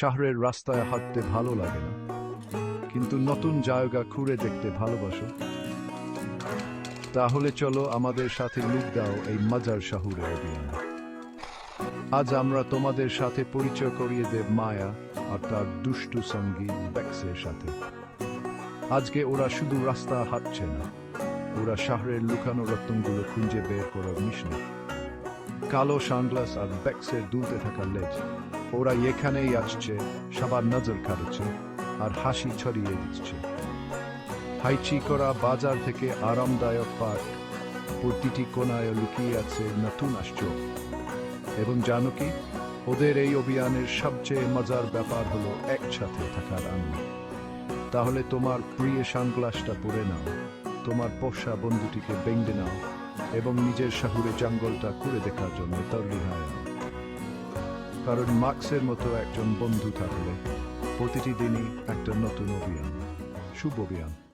শহরের রাস্তায় হাঁটতে ভালো লাগে না। কিন্তু নতুন জায়গা ঘুরে দেখতে ভালোবাসো। তাহলে চলো আমাদের সাথে লুক দাও এই মজার শহরে অভিযান আজ আমরা তোমাদের সাথে পরিচয় করিয়ে দেব মায়া আর তার দুষ্টু সঙ্গী ব্যাক্সের সাথে। আজকে ওরা শুধু রাস্তা হাঁটছে না, ওরা শহরের লুকানো রত্নগুলো খুঁজে বের করার মিশন কালো সানগ্লাস আর ব্যাক্সের দুলতে থাকা লেজ। ওরা এখানেই আসছে, সবার নজর কাটছে আর হাসি ছড়িয়ে দিচ্ছে। হাইচি করা বাজার থেকে আরামদায়ক পার্ক। প্রতিটি কোনায় লুকিয়ে আছে নতুন আশ্চর্য। এবং জানো কি? ওদের এই অভিযানের সবচেয়ে মজার ব্যাপার হলো একসাথে থাকার আনন্দ। তাহলে তোমার প্রিয় সানগ্লাসটা পরে নাও। তোমার পোষা বন্ধুটিকে বেঙ্গে নাও। এবং নিজের শহুরে জঙ্গলটা ঘুরে দেখার জন্য তৈরি হয় কারণ মার্কসের মতো একজন বন্ধু থাকলে প্রতিটি দিনই একটা নতুন অভিযান, শুভ অভিযান।